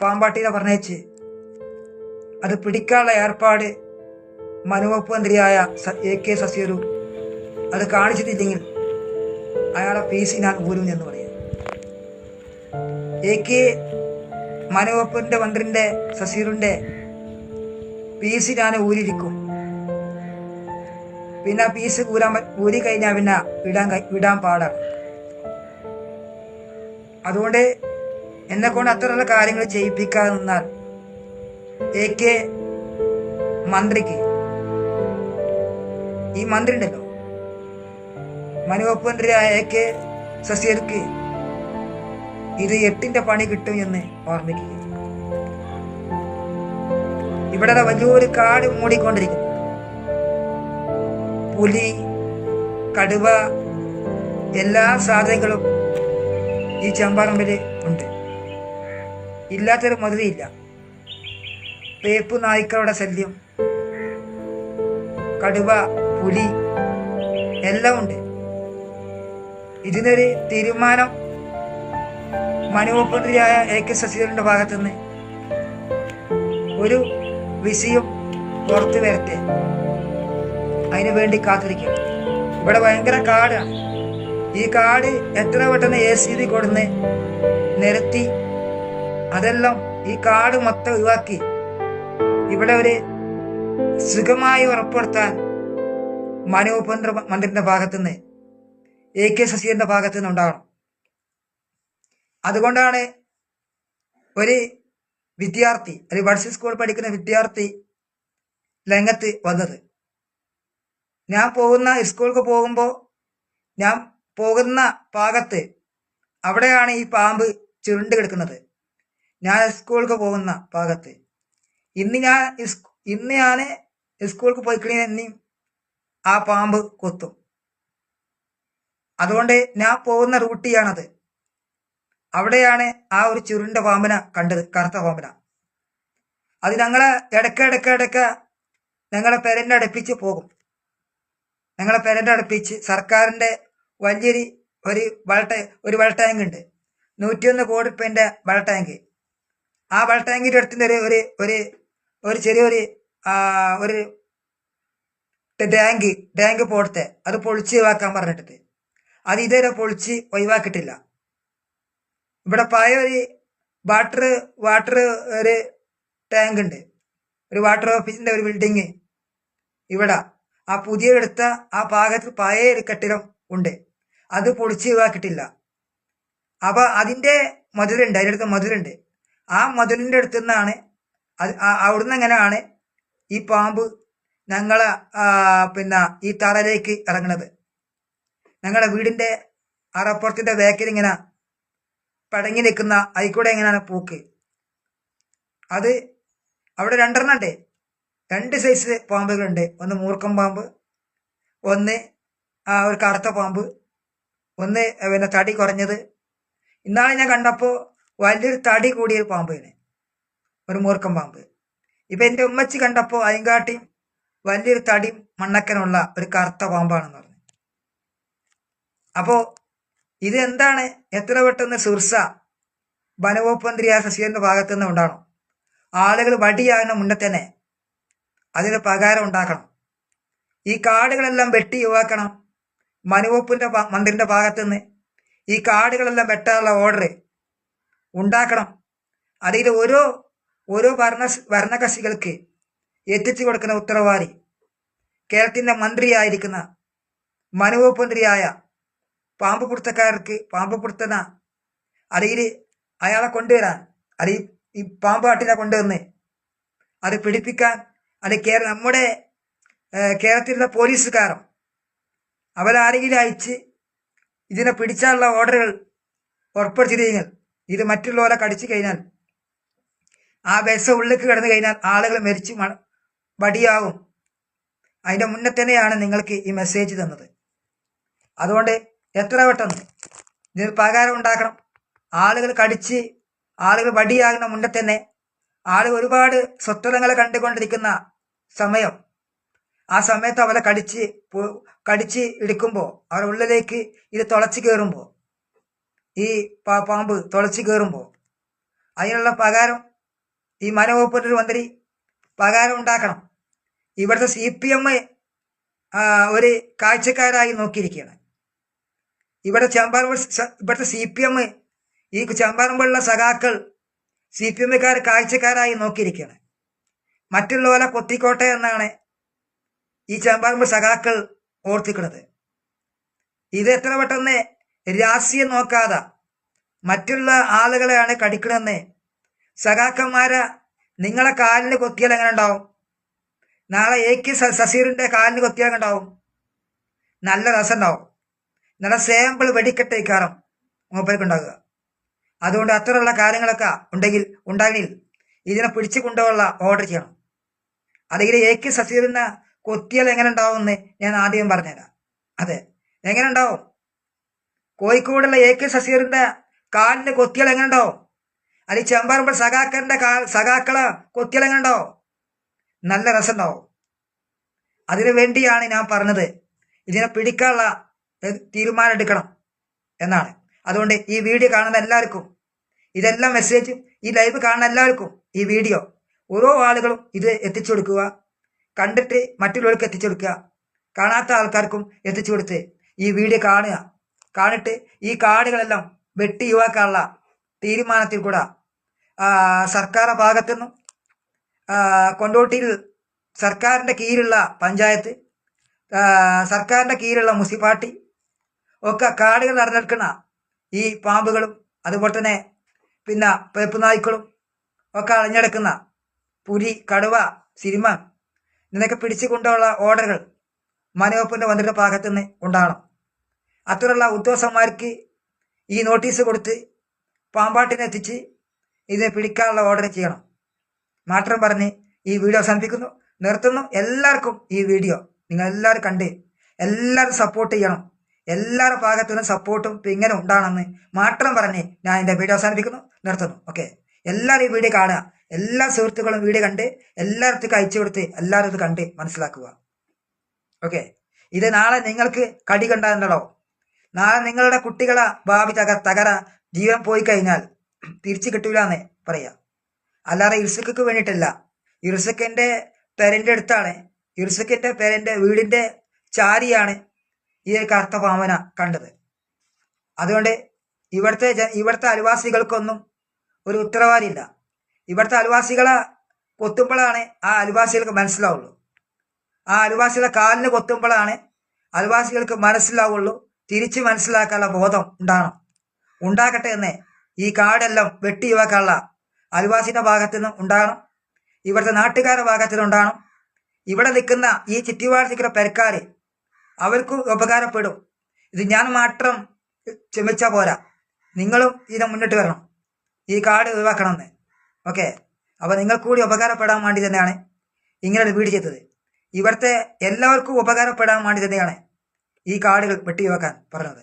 പാമ്പാട്ടിനെ പറഞ്ഞേച്ച് അത് പിടിക്കാനുള്ള ഏർപ്പാട് വനവകുപ്പ് മന്ത്രിയായ എ കെ ശശീറും അത് കാണിച്ചിട്ടില്ലെങ്കിൽ അയാളെ ഫീസ് ഞാൻ ഊരും എന്ന് പറയും. എ കെ വനവകുപ്പിന്റെ മന്ത്രിന്റെ ശശീറിന്റെ ഫീസ് ഞാൻ ഊരിയിരിക്കും. പിന്നെ ഫീസ് ഊരാൻ ഊരി കഴിഞ്ഞാൽ പിന്നെ വിടാൻ വിടാൻ പാടാണ്. അതുകൊണ്ട് എന്നെ കൊണ്ട് അത്തരമുള്ള കാര്യങ്ങൾ ചെയ്യിപ്പിക്കാതെ നിന്നാൽ എ കെ മന്ത്രിക്ക് ഈ മന്ത്രി ഉണ്ടല്ലോ മനുവപ്പ് മന്ത്രിയായ എ കെ ശശീർക്ക് ഇത് എട്ടിന്റെ പണി കിട്ടും എന്ന് ഓർമ്മിക്കുക ഇവിടെ വലിയൊരു കാട് മൂടിക്കൊണ്ടിരിക്കുന്നു. പുലി കടുവ എല്ലാ സാധനങ്ങളും ഈ ചമ്പാറമ്പിൽ ഉണ്ട്. ഇല്ലാത്തൊരു മധുരയില്ല വേപ്പു നായ്ക്കളുടെ ശല്യം കടുവ പുലി എല്ലാം ഉണ്ട്. ഇതിനൊരു തീരുമാനം മനുവപ്പന്ത്രിയായ എ കെ ശശീന്ദ്രന്റെ ഭാഗത്തുനിന്ന് ഒരു വിഷയം പുറത്തു വരട്ടെ. അതിനു വേണ്ടി കാത്തിരിക്കണം. ഇവിടെ ഭയങ്കര കാടാണ്. ഈ കാട് എത്ര പെട്ടെന്ന് എ സി കൊടുന്ന് നിരത്തി അതെല്ലാം ഈ കാട് മൊത്തം ഒഴിവാക്കി. ഇവിടെ ഒരു സുഖമായി ഉറപ്പെടുത്താൻ മനോപേന്ദ്ര മന്ത്രിന്റെ ഭാഗത്തുനിന്ന് എ കെ ശശീന്ദ്രന്റെ ഭാഗത്തു നിന്ന് ഉണ്ടാകണം അതുകൊണ്ടാണ് ഒരു വിദ്യാർത്ഥി ഒരു ബഡ്സ് സ്കൂൾ പഠിക്കുന്ന വിദ്യാർത്ഥി രംഗത്ത് വന്നത്. ഞാൻ പോകുന്ന സ്കൂൾക്ക് പോകുമ്പോൾ ഞാൻ പോകുന്ന ഭാഗത്ത് അവിടെയാണ് ഈ പാമ്പ് ചുരുണ്ട് കിടക്കുന്നത്. ഞാൻ സ്കൂൾക്ക് പോകുന്ന ഭാഗത്ത്. ഇന്ന് ഞാൻ ഇന്ന് ഞാൻ സ്കൂൾക്ക് പോയിക്കഴിഞ്ഞാൽ എന്നെയും ആ പാമ്പ് കൊത്തും. അതുകൊണ്ട് ഞാൻ പോകുന്ന റൂട്ടിയാണത്. അവിടെയാണ് ആ ഒരു ചുരുണ്ട പാമ്പിനെ കണ്ടത് കറുത്ത പാമ്പിന. അത് ഞങ്ങളെ ഇടയ്ക്ക് ഇടയ്ക്ക് ഇടയ്ക്ക് ഞങ്ങളെ പെരന്റെ അടുപ്പിച്ച് പോകും. ഞങ്ങളെ പെരന്റെ അടുപ്പിച്ച് സർക്കാരിന്റെ വലിയൊരു ഒരു വള ഒരു വള ടാങ്ക് ഉണ്ട് നൂറ്റിയൊന്ന് കോടി റുപ്യന്റെ വള ടാങ്ക്. ആ വെള്ള ടാങ്കിന്റെ അടുത്തിന്റെ ഒരു ഒരു ഒരു ഒരു ചെറിയൊരു ഒരു ടാങ്ക് ടാങ്ക് പോടത്തെ അത് പൊളിച്ച് ഒഴിവാക്കാൻ പറഞ്ഞിട്ട് അത് ഇതുവരെ പൊളിച്ച് ഒഴിവാക്കിയിട്ടില്ല. ഇവിടെ പഴയ ഒരു വാട്ടർ വാട്ടർ ഒരു ടാങ്ക് ഉണ്ട്. ഒരു വാട്ടർ ഓഫീസിന്റെ ഒരു ബിൽഡിങ് ഇവിടെ. ആ പുതിയ എടുത്ത ആ ഭാഗത്ത് പഴയ ഒരു കെട്ടിടം ഉണ്ട്. അത് പൊളിച്ച് ഒഴിവാക്കിയിട്ടില്ല. അപ്പൊ അതിന്റെ മധുരുണ്ട് അതിന്റെ അടുത്ത് മധുരുണ്ട് ആ മധുരന്റെ അടുത്തു നിന്നാണ് അത് എങ്ങനെയാണ് ഈ പാമ്പ് ഞങ്ങളെ പിന്നെ ഈ തറയിലേക്ക് ഇറങ്ങണത്? ഞങ്ങളുടെ വീടിന്റെ അറപ്പുറത്തിന്റെ വേക്കിൽ ഇങ്ങനെ പടങ്ങി നിൽക്കുന്ന അതിക്കൂടെ എങ്ങനെയാണ് പൂക്ക്? അത് അവിടെ രണ്ടെണ്ണം ഉണ്ട്. രണ്ട് സൈസ് പാമ്പുകളുണ്ട്. ഒന്ന് മൂർക്കം പാമ്പ് ഒന്ന് ഒരു കറുത്ത പാമ്പ് ഒന്ന് പിന്നെ തടി കുറഞ്ഞത്. ഇന്നാളെ ഞാൻ കണ്ടപ്പോൾ വലിയൊരു തടി കൂടിയ ഒരു പാമ്പിനെ ഒരു മൂർക്കം പാമ്പ്. ഇപ്പൊ എന്റെ ഉമ്മച്ചി കണ്ടപ്പോൾ അതിൻകാട്ടി വലിയൊരു തടി മണ്ണക്കനുള്ള ഒരു കറുത്ത പാമ്പാണെന്ന് പറഞ്ഞു. അപ്പോ ഇത് എന്താണ്? എത്ര പെട്ടെന്ന് സുർസ വനവകുപ്പ് മന്ത്രിയായ ഭാഗത്തു നിന്ന് ഉണ്ടാകണം ആളുകൾ വടിയാകുന്ന മുന്നേ തന്നെ അതിന് പകാരം ഉണ്ടാക്കണം. ഈ കാടുകളെല്ലാം വെട്ടി ഒഴിവാക്കണം മനുവപ്പിന്റെ മന്ത്രിന്റെ ഭാഗത്തു നിന്ന് ഈ കാടുകളെല്ലാം വെട്ടാനുള്ള ഓർഡർ ഉണ്ടാക്കണം. അതിൽ ഓരോ ഓരോ ഭരണ ഭരണകക്ഷികൾക്ക് എത്തിച്ചു കൊടുക്കുന്ന ഉത്തരവാദി കേരളത്തിന്റെ മന്ത്രിയായിരിക്കുന്ന മന്ത്രിയായ പാമ്പ് പിടുത്തക്കാർക്ക് പാമ്പ് പിടുത്തന അടിയിൽ അയാളെ കൊണ്ടുവരാൻ അത് ഈ- പാമ്പ് കാട്ടിനെ കൊണ്ടുവന്ന് അത് പിടിപ്പിക്കാൻ അത് കേരള നമ്മുടെ കേരളത്തിലുള്ള പോലീസുകാരും അവരാരെങ്കിലും അയച്ച് ഇതിനെ പിടിച്ചാനുള്ള ഓർഡറുകൾ ഉറപ്പെടുത്തി കഴിഞ്ഞാൽ ഇത് മറ്റുള്ളവരെ കടിച്ചു കഴിഞ്ഞാൽ ആ വിഷ ഉള്ളിലേക്ക് കിടന്നു കഴിഞ്ഞാൽ ആളുകൾ മരിച്ചു വടിയാവും അതിന്റെ മുന്നേ തന്നെയാണ് നിങ്ങൾക്ക് ഈ മെസ്സേജ് തന്നത്. അതുകൊണ്ട് എത്ര പെട്ടെന്ന് ഇതിന് പകാരം ഉണ്ടാക്കണം. ആളുകൾ കടിച്ച് ആളുകൾ വടിയാകുന്ന മുന്നേ തന്നെ ആളുകൾ ഒരുപാട് സ്വത്വങ്ങളെ കണ്ടുകൊണ്ടിരിക്കുന്ന സമയം. ആ സമയത്ത് അവരെ കടിച്ച് കടിച്ച് എടുക്കുമ്പോൾ അവരുടെ ഉള്ളിലേക്ക് ഇത് തുളച്ച് കയറുമ്പോൾ ഈ പാമ്പ് തുളച്ച് കയറുമ്പോൾ അതിനുള്ള പകാരം ഈ മനവകുപ്പിന്റെ മന്ത്രി പകാരം ഉണ്ടാക്കണം. ഇവിടുത്തെ സി പി എം ഒരു കാഴ്ചക്കാരായി നോക്കിയിരിക്കുകയാണ്. ഇവിടെ ചെമ്പാറമ്പ ഇവിടുത്തെ സി പി എം ഈ ചെമ്പാറമ്പുള്ള സഖാക്കൾ സി പി എമ്മുകാർ കാഴ്ചക്കാരായി നോക്കിയിരിക്കുകയാണ്. മറ്റുള്ളവരെ കൊത്തിക്കോട്ടെ എന്നാണ് ഈ ചെമ്പാറമ്പ് സഖാക്കൾ ഓർത്തിക്കുന്നത്. ഇത് എത്ര പെട്ടെന്ന് രാഷ്ട്രീയം നോക്കാതെ മറ്റുള്ള ആളുകളെയാണ് കടിക്കണമെന്ന് സഖാക്കന്മാരെ നിങ്ങളെ കാലിന് കൊത്തിയാൽ എങ്ങനെ ഉണ്ടാവും? നാളെ എ കെ സസീറിന്റെ കാലിന് കൊത്തിയാൽ എങ്ങനെ ഉണ്ടാവും? നല്ല രസം ഉണ്ടാവും. നല്ല സാമ്പിൾ വെടിക്കെട്ട് ഇക്കാരം മൂപ്പർക്ക് ഉണ്ടാകുക അതുകൊണ്ട് അത്തരമുള്ള കാര്യങ്ങളൊക്കെ ഉണ്ടെങ്കിൽ ഉണ്ടാകണമെങ്കിൽ ഇതിനെ പിടിച്ചു കൊണ്ടുള്ള ഓർഡർ ചെയ്യണം. അല്ലെങ്കിൽ എ കെ സസീറിനെ കൊത്തിയാൽ എങ്ങനെ ഉണ്ടാവും ഉണ്ടാവുമെന്ന് ഞാൻ ആദ്യം പറഞ്ഞുതരാം. അതെ എങ്ങനെ ഉണ്ടാവും? കോഴിക്കോടുള്ള എ കെ സസീറിന്റെ എങ്ങനെ ഉണ്ടാവും അല്ലെങ്കിൽ ചെമ്പാറമ്പൾ സഖാക്കറിന്റെ കാ സഖാക്കളെ കൊത്തിയാൽ നല്ല രസം ഉണ്ടാവും അതിനു വേണ്ടിയാണ് ഞാൻ പറഞ്ഞത്. ഇതിനെ പിടിക്കാനുള്ള തീരുമാനം എടുക്കണം എന്നാണ്. അതുകൊണ്ട് ഈ വീഡിയോ കാണുന്ന എല്ലാവർക്കും ഇതെല്ലാം മെസ്സേജ് ഈ ലൈവ് കാണുന്ന എല്ലാവർക്കും ഈ വീഡിയോ ഓരോ ആളുകളും ഇത് എത്തിച്ചു കൊടുക്കുക. കണ്ടിട്ട് മറ്റുള്ളവർക്ക് എത്തിച്ചു കൊടുക്കുക. കാണാത്ത ആൾക്കാർക്കും എത്തിച്ചു കൊടുത്ത് ഈ വീഡിയോ കാണുക. കാണിട്ട് ഈ കാടുകളെല്ലാം വെട്ടി യുവാക്കാനുള്ള തീരുമാനത്തിൽ കൂടെ സർക്കാർ ഭാഗത്തുനിന്നും ആ, കൊണ്ടോട്ടിയിൽ സർക്കാരിന്റെ കീഴിലുള്ള പഞ്ചായത്ത് സർക്കാരിന്റെ കീഴിലുള്ള മുനിസിപ്പാലിറ്റി ഒക്കെ കാടുകൾ നിറഞ്ഞെടുക്കുന്ന ഈ പാമ്പുകളും അതുപോലെ തന്നെ പിന്നെ പേപ്പ് നായ്ക്കളും ഒക്കെ അറിഞ്ഞെടുക്കുന്ന പുലി കടുവ സിനിമ ഇതിനൊക്കെ പിടിച്ചു കൊണ്ടുള്ള ഓർഡറുകൾ മനോപ്പിന്റെ മന്ത്രിയുടെ ഭാഗത്തുനിന്ന് ഉണ്ടാകണം. അത്തരമുള്ള ഉദ്യോഗസ്ഥന്മാർക്ക് ഈ നോട്ടീസ് കൊടുത്ത് പാമ്പാട്ടിനെ എത്തിച്ച് ഇതിനെ പിടിക്കാനുള്ള ഓർഡർ ചെയ്യണം. മാത്രം പറഞ്ഞ് ഈ വീഡിയോ അവസാനിപ്പിക്കുന്നു. നിർത്തുന്നു. എല്ലാവർക്കും ഈ വീഡിയോ നിങ്ങൾ എല്ലാവരും കണ്ട് എല്ലാവരും സപ്പോർട്ട് ചെയ്യണം. എല്ലാവരുടെ ഭാഗത്തുനിന്നും സപ്പോർട്ടും ഇങ്ങനെ ഉണ്ടാകണമെന്ന് മാത്രം പറഞ്ഞ് ഞാൻ എന്റെ വീഡിയോ അവസാനിപ്പിക്കുന്നു. നിർത്തുന്നു. ഓക്കെ എല്ലാവരും ഈ വീഡിയോ കാണുക. എല്ലാ സുഹൃത്തുക്കളും വീഡിയോ കണ്ട് എല്ലാവർക്കും അയച്ചു കൊടുത്ത് എല്ലാവരും ഇത് കണ്ട് മനസ്സിലാക്കുക. ഓക്കെ ഇത് നാളെ നിങ്ങൾക്ക് കടി കണ്ടാകുന്നുണ്ടോ നാളെ നിങ്ങളുടെ കുട്ടികളെ ഭാവി തക തകര ജീവൻ പോയി കഴിഞ്ഞാൽ തിരിച്ചു കിട്ടൂലെന്ന് പറയാ. അല്ലാതെ ഇർസക്ക് വേണ്ടിയിട്ടല്ല. ഇർസക്കിന്റെ പേരന്റെ അടുത്താണ്. ഇർസക്കിന്റെ പേരന്റെ വീടിന്റെ ചാരിയാണ് ഈ കറുത്ത പാമന കണ്ടത്. അതുകൊണ്ട് ഇവിടുത്തെ ജ- ഇവിടുത്തെ അയൽവാസികൾക്കൊന്നും ഒരു ഉത്തരവാദിയില്ല. ഇവിടുത്തെ അയൽവാസികളെ കൊത്തുമ്പോഴാണ് ആ അയൽവാസികൾക്ക് മനസ്സിലാവുള്ളൂ. ആ അയൽവാസികളെ കാലിന് കൊത്തുമ്പോഴാണ് അയൽവാസികൾക്ക് മനസ്സിലാവുള്ളൂ. തിരിച്ച് മനസ്സിലാക്കാനുള്ള ബോധം ഉണ്ടാകണം. ഉണ്ടാകട്ടെ എന്ന് ഈ കാടെല്ലാം വെട്ടി യുവാക്കാനുള്ള അയൽവാസിയുടെ ഭാഗത്തു നിന്നും ഉണ്ടാകണം. ഇവിടുത്തെ നാട്ടുകാരുടെ ഭാഗത്തു നിന്നും ഉണ്ടാകണം. ഇവിടെ നിൽക്കുന്ന ഈ ചുറ്റുപാട് നിൽക്കുന്ന പെരക്കാർ അവർക്കും ഉപകാരപ്പെടും. ഇത് ഞാൻ മാത്രം ക്ഷമിച്ചാൽ പോരാ. നിങ്ങളും ഇതിനെ മുന്നിട്ട് വരണം. ഈ കാട് ഒഴിവാക്കണമെന്ന്. ഓക്കെ? അപ്പോൾ നിങ്ങൾ കൂടി ഉപകാരപ്പെടാൻ വേണ്ടി തന്നെയാണ് ഇങ്ങനെ വീഡിയോ ചെയ്തത്. ഇവിടുത്തെ എല്ലാവർക്കും ഉപകാരപ്പെടാൻ വേണ്ടി തന്നെയാണ് ഈ കാടുകൾ വെട്ടി വെക്കാൻ പറഞ്ഞത്.